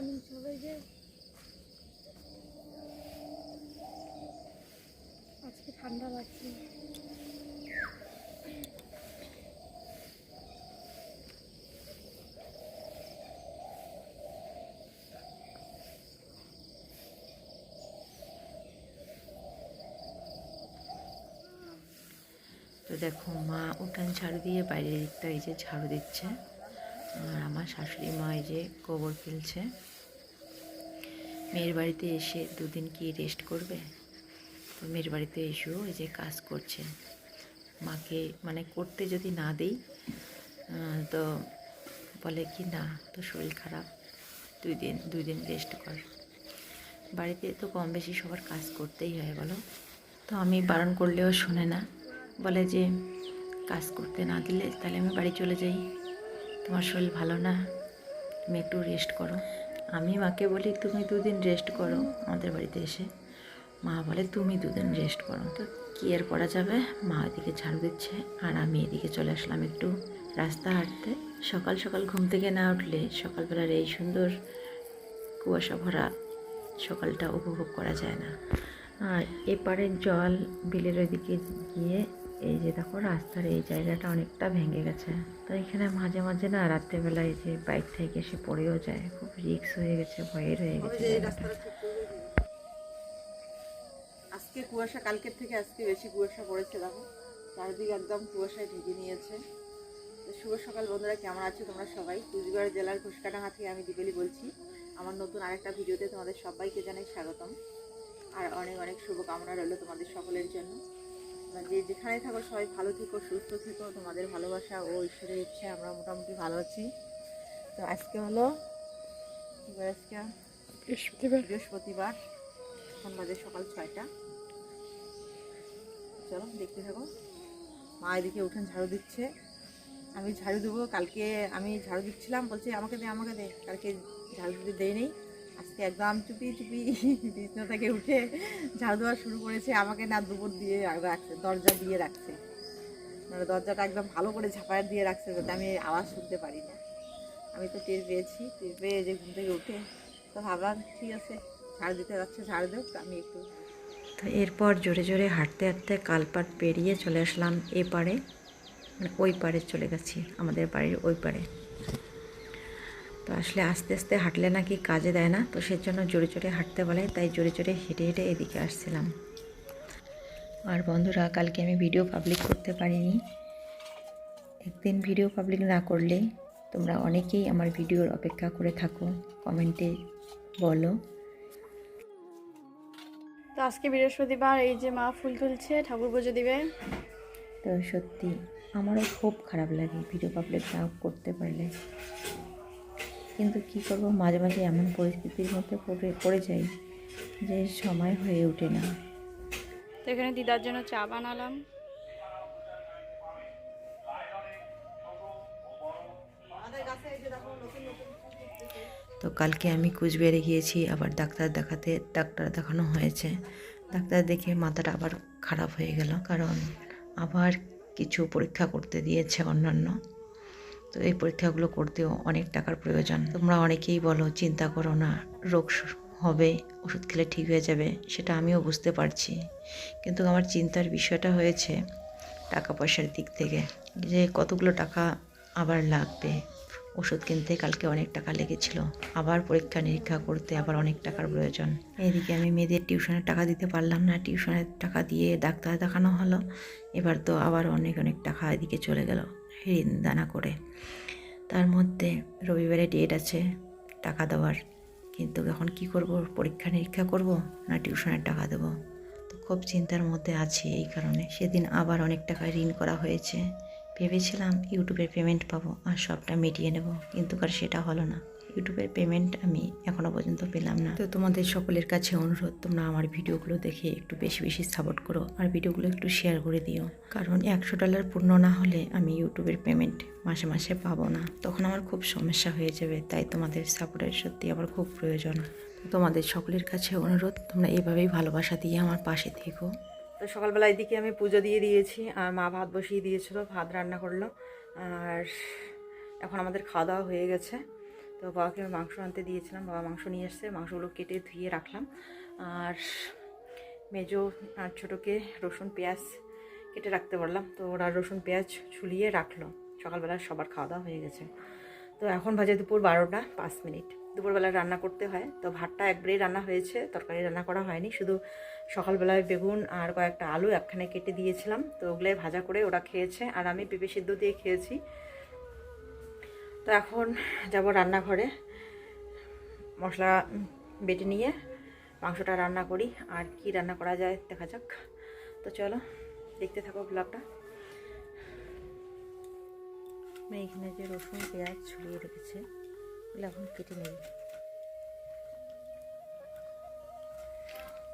Morning সবাইকে। আজকে ঠান্ডা লাগছে। তো দেখো, মা উঠান ঝাড়ু দিয়ে বাইরের দিকটা এই যে ঝাড়ু দিচ্ছে। আর আমার শাশুড়ি মা এই যে গোবর ফেলছে। মেয়ের বাড়িতে এসে দুদিন কি রেস্ট করবে? তো মেয়ের বাড়িতে এসেও এই যে কাজ করছে। মাকে মানে করতে যদি না দিই তো বলে কি, না তো শরীর খারাপ, দুই দিন দুই দিন রেস্ট কর। বাড়িতে তো কম বেশি সবার কাজ করতেই হয়, বলো? তো আমি বারণ করলেও শোনে না। বলে যে, কাজ করতে না দিলে তাহলে আমি বাড়ি চলে যাই। তোমার শরীর ভালো না, তুমি একটু রেস্ট করো। আমি মাকে বলি, তুমি দুদিন রেস্ট করো আমাদের বাড়িতে এসে। মা বলে, তুমি দুদিন রেস্ট করো। তো কী আর করা যাবে? মা এদিকে ঝাড়ু দিচ্ছে আর আমি এদিকে চলে আসলাম একটু রাস্তা হাঁটতে। সকাল সকাল ঘুম থেকে না উঠলে সকালবেলার এই সুন্দর কুয়াশা ভরা সকালটা উপভোগ করা যায় না। আর এপারের জল বিলের ওইদিকে গিয়ে এই যে দেখো রাস্তার এই জায়গাটা অনেকটা ভেঙে গেছে। তো এখানে মাঝে মাঝে না রাত্রেবেলায় যে বাইক থেকে এসে পড়েও যায়। খুব রিক্স হয়ে গেছে ভয়ের হয়ে গেছে আজকে কুয়াশা কালকের থেকে আজকে বেশি কুয়াশা পড়েছে দেখো। চারিদিকে একদম কুয়াশায় ঢেকে নিয়েছে। তো শুভ সকাল বন্ধুরা কেমন আছো তোমরা সবাই? কুচবিহার জেলার ঘুষকাডাঙ্গা থেকে আমি দীপালি বলছি। আমার নতুন আরেকটা ভিডিওতে তোমাদের সবাইকে জানাই স্বাগতম। আর অনেক অনেক শুভকামনা রইল তোমাদের সকলের জন্য। যে যেখানে থাকো সবাই ভালো থেকো সুস্থ থেকো। তোমাদের ভালোবাসা ও ঈশ্বরের ইচ্ছে আমরা মোটামুটি ভালো আছি। তো আজকে হলো আজকে বৃহস্পতিবার। বৃহস্পতিবার এখন বাজে সকাল ছয়টা। চলো দেখতে থাকো। মা এদিকে উঠেন ঝাড়ু দিচ্ছে। আমি ঝাড়ু দেবো কালকে আমি ঝাড়ু দিচ্ছিলাম বলছে আমাকে দে আমাকে দে। কালকে ঝাড়ু দিতে দেই নেই আজকে একদম চুপি চুপি বিছনা থেকে উঠে ঝাড়ু দেওয়া শুরু করেছে। আমাকে না দুপুর দিয়ে রাখছে, দরজা দিয়ে রাখছে। মানে দরজাটা একদম ভালো করে ঝাঁপায় দিয়ে রাখছে যাতে আমি আওয়াজ শুনতে পারি না। আমি তো টের পেয়েছি, টের পেয়ে যে ঘুম থেকে উঠে তো ভাবলাম, ঠিক আছে, ঝাড় দিতে যাচ্ছে, ঝাড় দেব আমি একটু তো এরপর জোরে জোরে হাঁটতে হাঁটতে কালপাট পেরিয়ে চলে আসলাম এ পারে। মানে ওই পারে চলে গেছি, আমাদের বাড়ির ওই পারে। তো আসলে আস্তে আস্তে হাঁটলে নাকি কাজে দেয় না তো সেজন্য জোরে জোরে হাঁটতে বলে তাই জোরে জোরে হেঁটে হেঁটে এদিকে আসছিলাম। আর বন্ধুরা কালকে আমি ভিডিও পাবলিক করতে পারিনি। একদিন ভিডিও পাবলিক না করলে তোমরা অনেকেই আমার ভিডিওর অপেক্ষা করে থাকো কমেন্টে বলো। তো আজকে বৃহস্পতিবার এই যে মা ফুল তুলছে ঠাকুর পুজো দিবে। তো সত্যি আমারও খুব খারাপ লাগে ভিডিও পাবলিক না করতে পারলে। কিন্তু কি করব? মাঝে মাঝে এমন পরিস্থিতির মধ্যে পড়ে পড়ে যাই যে সময় হয়ে ওঠে না। তো এখানে দিদার জন্য চা বানালাম। তো কালকে আমি কুচবিহারে গিয়েছি আবার ডাক্তার দেখাতে ডাক্তার দেখানো হয়েছে। ডাক্তার দেখে মাথাটা আবার খারাপ হয়ে গেল কারণ আবার কিছু পরীক্ষা করতে দিয়েছে অন্যান্য। তো এই পরীক্ষাগুলো করতেও অনেক টাকার প্রয়োজন। তোমরা অনেকেই বলো, চিন্তা করো না, রোগ হবে, ওষুধ খেলে ঠিক হয়ে যাবে। সেটা আমিও বুঝতে পারছি। কিন্তু আমার চিন্তার বিষয়টা হয়েছে টাকা পয়সার দিক থেকে যে কতগুলো টাকা আবার লাগবে। ওষুধ কিনতে কালকে অনেক টাকা লেগেছিল। আবার পরীক্ষা নিরীক্ষা করতে আবার অনেক টাকার প্রয়োজন। এদিকে আমি মেয়েদের টিউশনের টাকা দিতে পারলাম না। টিউশনের টাকা দিয়ে ডাক্তার দেখানো হলো। এবার তো আবার অনেক অনেক টাকা এদিকে চলে গেল। ঋণ দানা করে। তার মধ্যে রবিবারে ডেট আছে টাকা দেওয়ার। কিন্তু এখন কি করব? পরীক্ষা নিরীক্ষা করব না টিউশনের টাকা দেবো? তো খুব চিন্তার মধ্যে আছি এই কারণে। সেদিন আবার অনেক টাকা ঋণ করা হয়েছে। ভেবেছিলাম ইউটিউবের পেমেন্ট পাবো আর সবটা মিটিয়ে নেব। কিন্তু আর সেটা হলো না। ইউটিউবের পেমেন্ট আমি এখনও পর্যন্ত পেলাম না। তো তোমাদের সকলের কাছে অনুরোধ, তোমরা আমার ভিডিওগুলো দেখে একটু বেশি বেশি সাপোর্ট করো আর ভিডিওগুলো একটু শেয়ার করে দিও। কারণ একশো ডলার পূর্ণ না হলে আমি ইউটিউবের পেমেন্ট মাসে মাসে পাবো না। তখন আমার খুব সমস্যা হয়ে যাবে, তাই তোমাদের সাপোর্টের সত্যি আমার খুব প্রয়োজন। তোমাদের সকলের কাছে অনুরোধ, তোমরা এভাবেই ভালোবাসা দিয়ে আমার পাশে থেকো। তো সকালবেলা এদিকে আমি পুজো দিয়ে দিয়েছি, আর মা ভাত বসিয়ে দিয়েছিল, ভাত রান্না করল, আর এখন আমাদের খাওয়া দাওয়া হয়ে গেছে। তো বাবাকে আমি মাংস আনতে দিয়েছিলাম, বাবা মাংস নিয়ে এসছে, মাংসগুলো কেটে ধুয়ে রাখলাম। আর মেজো আর ছোটোকে রসুন, পেঁয়াজ কেটে রাখতে বললাম, তো ওরা রসুন, পেঁয়াজ ছুলিয়ে রাখল। সকালবেলা সবার খাওয়া দাওয়া হয়ে গেছে। তো এখন বাজে দুপুর বারোটা পাঁচ মিনিট। দুপুরবেলা রান্না করতে হয়, তো ভাতটা একবারেই রান্না হয়েছে, তরকারি রান্না করা হয়নি, শুধু সকালবেলায় বেগুন আর কয়েকটা আলু একখানে কেটে দিয়েছিলাম, তো ওগুলোই ভাজা করে ওরা খেয়েছে। আর আমি পেঁপে সিদ্ধ দিয়ে খেয়েছি। তো এখন যাব রান্নাঘরে। মশলা বেটে নিয়ে মাংসটা রান্না করি, আর কি রান্না করা যায় দেখা যাক। তো চলো, দেখতে থাকো ব্লগটা। আমি এখানে যে রসুন, পেঁয়াজ ছড়িয়ে রেখেছে ওগুলো এখন কেটে নেব।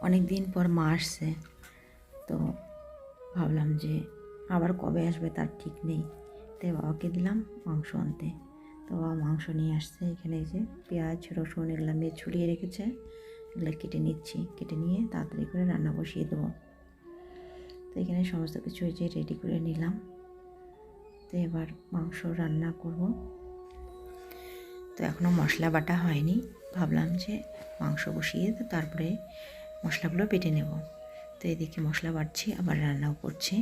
অনেক দিন পর মা আসছে, তো ভাবলাম যে আবার কবে আসবে তার ঠিক নেই। তাই বাবাকে দিলাম মাংস আনতে। তো মাংস নিয়ে আসছে এখানে এই যে পেঁয়াজ, রসুন এগুলো মেয়ে ছড়িয়ে রেখেছে। এগুলো কেটে নিচ্ছি, কেটে নিয়ে তাড়াতাড়ি করে রান্না বসিয়ে দেবো। তো এখানে সমস্ত কিছু এই যে রেডি করে নিলাম। তো এবার মাংস রান্না করব। তো এখনও মশলা বাটা হয়নি। ভাবলাম যে মাংস বসিয়ে তো তারপরে মশলাগুলো বেটে নেব। তো এদিকে মশলা বাটছি, আবার রান্নাও করছি।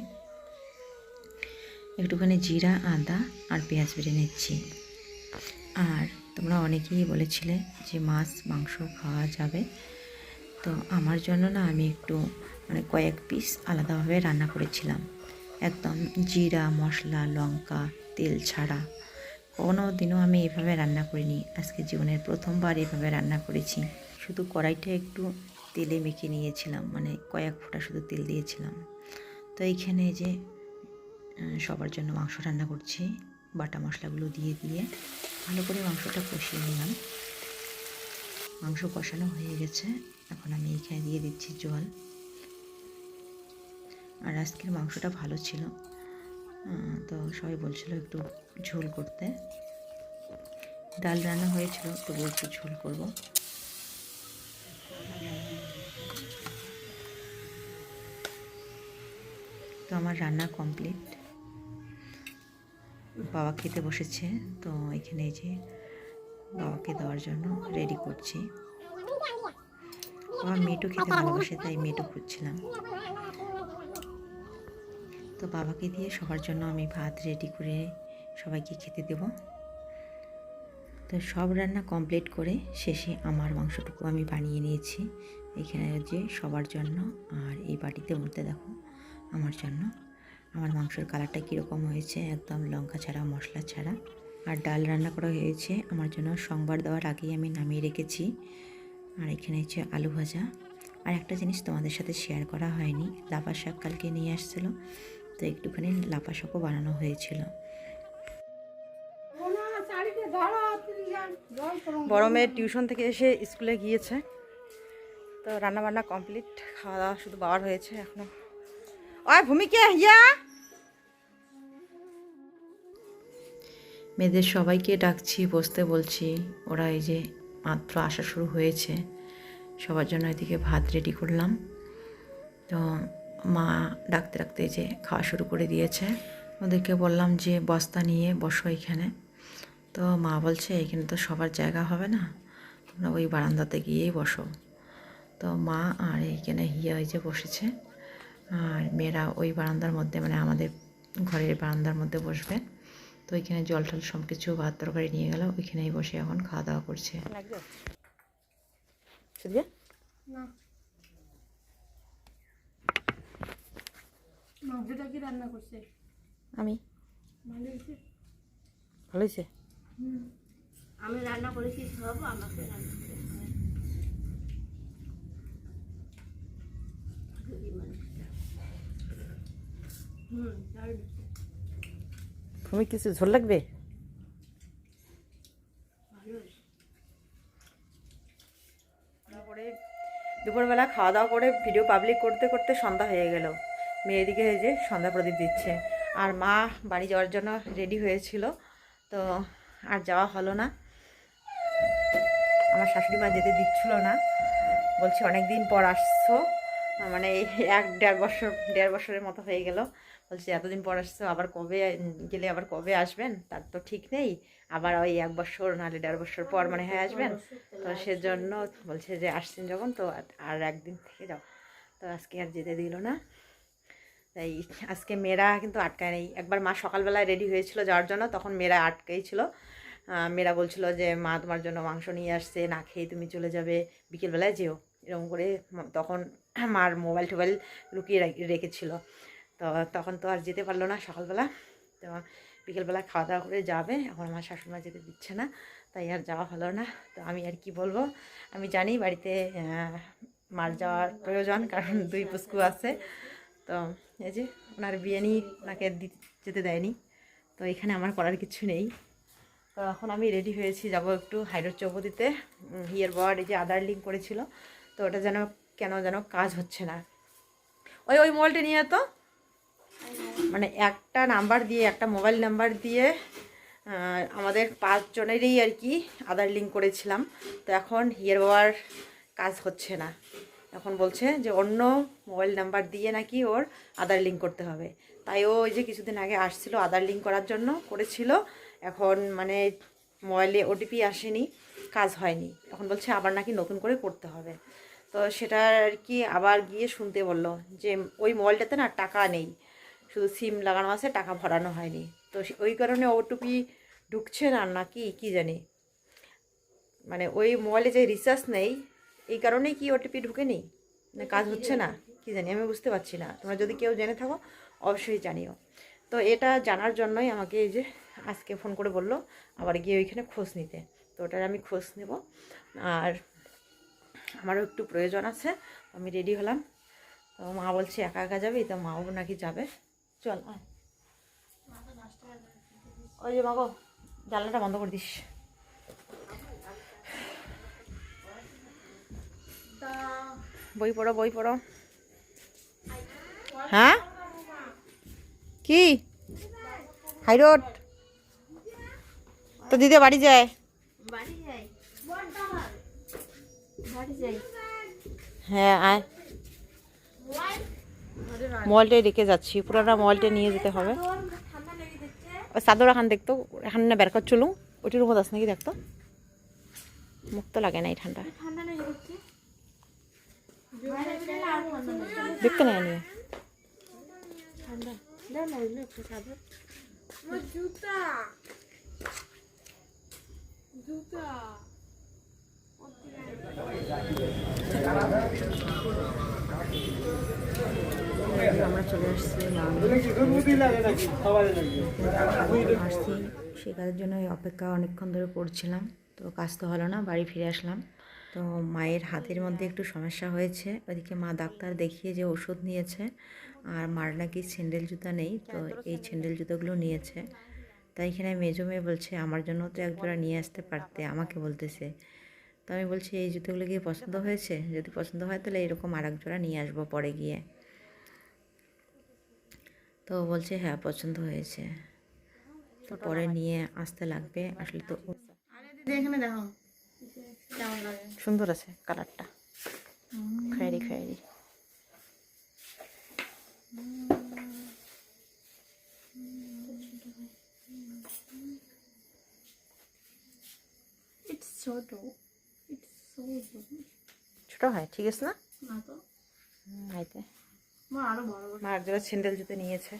একটুখানি জিরা, আদা আর পেঁয়াজ বেটে নিচ্ছি। আর তোমরা অনেকেই বলেছিলে যে মাছ, মাংস খাওয়া যাবে। তো আমার জন্য না আমি একটু মানে কয়েক পিস আলাদাভাবে রান্না করেছিলাম। একদম জিরা, মশলা, লঙ্কা, তেল ছাড়া। কোনো দিনও আমি এভাবে রান্না করিনি। আজকে জীবনের প্রথমবার এভাবে রান্না করেছি। শুধু কড়াইটা একটু তেলে মেখে নিয়েছিলাম মানে কয়েক ফোঁটা শুধু তেল দিয়েছিলাম। তো এইখানে যে সবার জন্য মাংস রান্না করছি। বাটা মশলাগুলো দিয়ে দিয়ে ভালো করে মাংসটা কষিয়ে নিলাম। মাংস কষানো হয়ে গেছে। এখন আমি এখানে দিয়ে দিচ্ছি জল। আর আজকের মাংসটা ভালো ছিল। তো সবাই বলছিল একটু ঝোল করতে। ডাল রান্না হয়েছিল তবু একটু ঝোল করব। তো আমার রান্না কমপ্লিট। বাবা খেতে বসেছে, তো এখানে যে বাবাকে দেওয়ার জন্য রেডি করছি। বাবা মেটু খেতে ভালোবাসে, তাই মেটু খুঁজছিলাম। তো বাবাকে দিয়ে সবার জন্য আমি ভাত রেডি করে সবাইকে খেতে দেব। তো সব রান্না কমপ্লিট করে শেষে আমার মাংসটুকু আমি বানিয়ে নিয়েছি। এখানে যে সবার জন্য আর এই বাটিতে মধ্যে দেখো, আমার জন্য আমার মাংসের কালারটা কীরকম হয়েছে? একদম লঙ্কা ছাড়া, মশলা ছাড়া। আর ডাল রান্না করা হয়েছে। আমার জন্য সোমবার দেওয়ার আগেই আমি নামিয়ে রেখেছি। আর এখানে হচ্ছে আলু ভাজা। আর একটা জিনিস তোমাদের সাথে শেয়ার করা হয়নি। লাফা শাক কালকে নিয়ে আসছিল। তো একটুখানি লাফা শাকও বানানো হয়েছিল। বড় মেয়ের টিউশন থেকে এসে স্কুলে গিয়েছে। তো রান্না বান্না কমপ্লিট খাওয়া দাওয়া শুধু বাবার হয়েছে এখনও। ভূমিকে মেয়েদের সবাইকে ডাকছি, বসতে বলছি। ওরা এই যে মাত্র আসা শুরু হয়েছে। সবার জন্য এদিকে ভাত রেডি করলাম। তো মা ডাকতে ডাকতে যে খাওয়া শুরু করে দিয়েছে। ওদেরকে বললাম যে, বস্তা নিয়ে বসো এখানে। তো মা বলছে, এখানে তো সবার জায়গা হবে না। তোমরা ওই বারান্দাতে গিয়েই বসো। তো মা আর এইখানে হিয়া ওই যে বসেছে। আর মেয়েরা ওই বারান্দার মধ্যে মানে আমাদের ঘরের বারান্দার মধ্যে বসবে। তো ওইখানে জল টল সব কিছু ভাত তরকারি নিয়ে গেল ওইখানেই বসে এখন খাওয়া দাওয়া করছে। আমি। ভালো হয়েছে? ভালো হয়েছে? আমি রান্না করেছি সব আমাকে রান্না হয়। ভূমি, কিছু ঝোল লাগবে? দুপুরবেলা খাওয়া দাওয়া করে ভিডিও পাবলিক করতে করতে সন্ধ্যা হয়ে গেল। মেয়ে এদিকে এই যে সন্ধ্যা প্রদীপ দিচ্ছে। আর মা বাড়ি যাওয়ার জন্য রেডি হয়েছিল, তো আর যাওয়া হলো না। আমার শাশুড়ি মা যেতে দিচ্ছিল না। বলছে অনেক দিন পর আসছো। মানে এক দেড় বছর, দেড় বছরের মতো হয়ে গেল। বলছি এতদিন পর আসছো আবার কবে গেলে আবার কবে আসবেন? তার তো ঠিক নেই। আবার ওই এক বছর নাহলে দেড় বছর পর মানে হয় আসবেন? তো সেজন্য বলছে যে আসছেন যখন তো আর- একদিন থেকে যাও। তো আজকে আর যেতে দিল না। তাই আজকে মেয়েরা কিন্তু আটকায় নেই। একবার মা সকালবেলায় রেডি হয়েছিল যাওয়ার জন্য তখন মেয়েরা আটকেই ছিল। মেয়েরা বলছিল যে মা তোমার জন্য মাংস নিয়ে আসছে না খেয়ে তুমি চলে যাবে বিকেলবেলায় যেও। এরকম করে তখন মার মোবাইল টোবাইল লুকিয়ে রাখ- রেখেছিল। তো তখন তো আর যেতে পারল না সকালবেলা। তো বিকেলবেলা খাওয়া দাওয়া করে যাবে। এখন আমার শাশুড়িমা যেতে দিচ্ছে না, তাই আর যাওয়া হলো না। তো আমি আর কি বলব? আমি জানি বাড়িতে মার যাওয়ার প্রয়োজন, কারণ দুই পুস্কু আছে। তো এই যে ওনার বিয়ে নিয়ে ওনাকে যেতে দেয়নি। তো এখানে আমার করার কিছু নেই। তো এখন আমি রেডি হয়েছি, যাব একটু হাইড্রোর চৌপতিতে হিয়ার বড এই যে আধার লিঙ্ক করেছিল। তো ওটা যেন, কেন যেন কাজ হচ্ছে না। ওই ওই মোবাইলটা নিয়ে তো। মানে একটা নাম্বার দিয়ে, একটা মোবাইল নাম্বার দিয়ে আমাদের পাঁচজনেরই আর কি আধার লিঙ্ক করেছিলাম। তো এখন হিয়ার বাবার কাজ হচ্ছে না। এখন বলছে যে অন্য মোবাইল নাম্বার দিয়ে নাকি ওর আধার লিঙ্ক করতে হবে। তাই ও ওই যে কিছুদিন আগে আসছিল আধার লিঙ্ক করার জন্য, করেছিল। এখন মানে মোবাইলে ওটিপি আসেনি, কাজ হয়নি। এখন বলছে আবার নাকি নতুন করে করতে হবে। তো সেটা আর কি আবার গিয়ে শুনতে বলল যে ওই মোবাইলটাতে না টাকা নেই। শুধু সিম লাগানো আছে টাকা ভরানো হয়নি। তো সে- ওই কারণে ওটিপি ঢুকছে না নাকি কি জানি। মানে ওই মোবাইলে যে রিচার্জ নেই এই কারণেই কি ওটিপি ঢুকেনি? না কাজ হচ্ছে না? কি জানি আমি বুঝতে পারছি না। তোমরা যদি কেউ জেনে থাকো অবশ্যই জানিও। তো এটা জানার জন্যই আমাকে এই যে আজকে ফোন করে বলল আবার গিয়ে ওইখানে খোঁজ নিতে। তো ওটার আমি খোঁজ নেব। আর আমারও একটু প্রয়োজন আছে আমি রেডি হলাম। তো মা বলছে একা একা যাবি? তো মাও নাকি যাবে। চল। আয়। ওই যে মাগো জানলাটা বন্ধ করে দিস। বই পড়ো বই পড়ো। হ্যাঁ? কি? High road. তো দিদি বাড়ি যায়। হ্যাঁ আয়। মোবাইলটাই রেখে যাচ্ছি। পুরোটা মোবাইলটা নিয়ে যেতে হবে। ওই চাদর এখান দেখতো, এখানে না বের কর, চলুন। ওইটির উপর আস নাকি দেখতো মুখ তো লাগে না এই ঠান্ডা। দেখতে না নিয়ে জুতা। জুতা। আমরা চলে আসছি আসছি সে কাজের জন্য অপেক্ষা অনেকক্ষণ ধরে করছিলাম, তো কাজ তো হলো না, বাড়ি ফিরে আসলাম। তো মায়ের হাতের মধ্যে একটু সমস্যা হয়েছে, ওদিকে মা ডাক্তার দেখিয়ে যে ওষুধ নিয়েছে, আর মার নাকি স্যান্ডেল জুতা নেই, তো এই স্যান্ডেল জুতোগুলো নিয়েছে। তাই এখানে মেজো মেয়ে বলছে, আমার জন্য তো একজোড়া নিয়ে আসতে পারতে, আমাকে বলতেছে। তো আমি বলছি এই জুতোগুলো কি পছন্দ হয়েছে? যদি পছন্দ হয় তাহলে এরকম আর এক জোড়া নিয়ে আসব পরে গিয়ে। তো বলছে হ্যাঁ পছন্দ হয়েছে। তো পরে নিয়ে আসতে লাগবে। আসলে তো এখানে দেখো। সুন্দর আছে কালারটা। খয়েরি খয়েরি। ইটস ছোট। ইটস সো ছোট হয় ঠিক আছে না? না তো। হাইতে মা আরও বড় বড়। মা একজোড়া স্যান্ডেল জুতো নিয়েছে।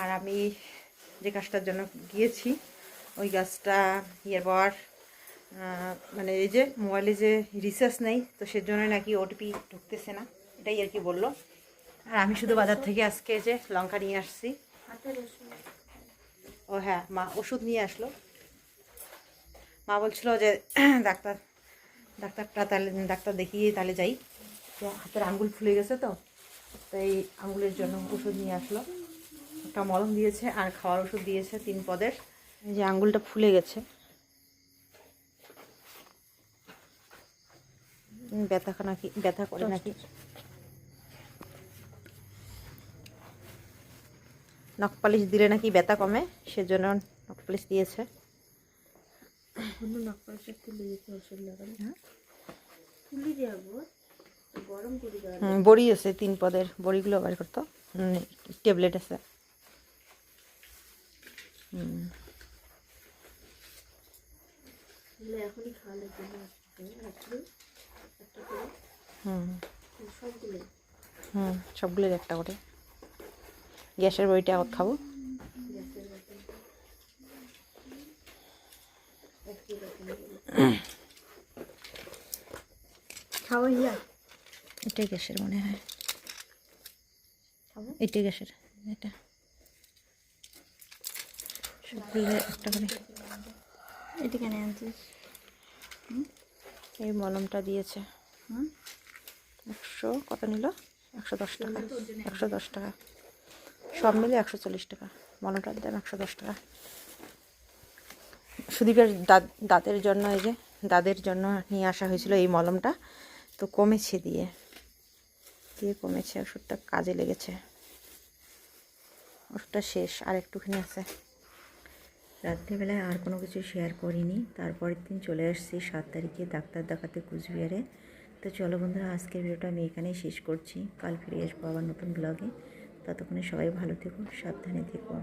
আর আমি যে গাছটার জন্য গিয়েছি ওই গাছটা ইয়ের পর মানে এই যে মোবাইলে যে রিচার্জ নেই তো সেজন্য নাকি ওটিপি ঢুকতেছে না এটাই আর কি বলল। আর আমি শুধু বাজার থেকে আজকে যে লঙ্কা নিয়ে আসছি। ও হ্যাঁ মা ওষুধ নিয়ে আসলো। মা বলছিল যে ডাক্তার ডাক্তারটা তাহলে ডাক্তার দেখিয়ে তাহলে যাই। তো হাতের আঙ্গুল ফুলে গেছে তো তাই আঙ্গুলের জন্য ওষুধ নিয়ে আসলো। একটা মলম দিয়েছে আর খাওয়ার ওষুধ দিয়েছে তিন পদের। যে আঙ্গুলটা ফুলে গেছে। ব্যথা নাকি ব্যথা করে নাকি? নখ পালিশ দিলে নাকি ব্যথা কমে সেজন্য নখ পালিশ দিয়েছে। অন্য নকপাশে তুলে দিতে ওষুধ লাগানো। হ্যাঁ? তুলে দেবো। গরম করে দেওয়া বড়ি আছে তিন পদের। বড়িগুলো বার করতো। ট্যাবলেট আছে। হুম। এখনই খাওয়ালে জন্য একটা করে। হুম। সবগুলো হুম সবগুলোর একটা করে। গ্যাসের বড়িটা এখন খাব। খাওয়া ইয়া এটাই গ্যাসের মনে হয়। এটাই গ্যাসের এটা। সবগুলো একটা করে। এটা কেন আনছিস এই মলমটা দিয়েছে। হুম? একশো কত নিল? একশো দশ টাকা। একশো দশ টাকা। সব মিলে একশো চল্লিশ টাকা। মলমটার দাম একশো দশ টাকা। সুদীপের দাঁত দাঁতের জন্য এই যে দাঁতের জন্য নিয়ে আসা হয়েছিল এই মলমটা। তো কমেছে দিয়ে। দিয়ে কমেছে, ওষুধটা কাজে লেগেছে। ওষুধটা শেষ, আর একটুখানি আছে। রাত্রিবেলায় আর কোনো কিছু শেয়ার করিনি। তারপরের দিন চলে আসছি সাত তারিখে ডাক্তার দেখাতে কুচবিহারে। তো চলো বন্ধুরা, আজকের ভিডিওটা আমি এখানেই শেষ করছি। কাল ফিরে আসব আবার নতুন ব্লগে ততক্ষণে সবাই ভালো থেকো, সাবধানে থেকো।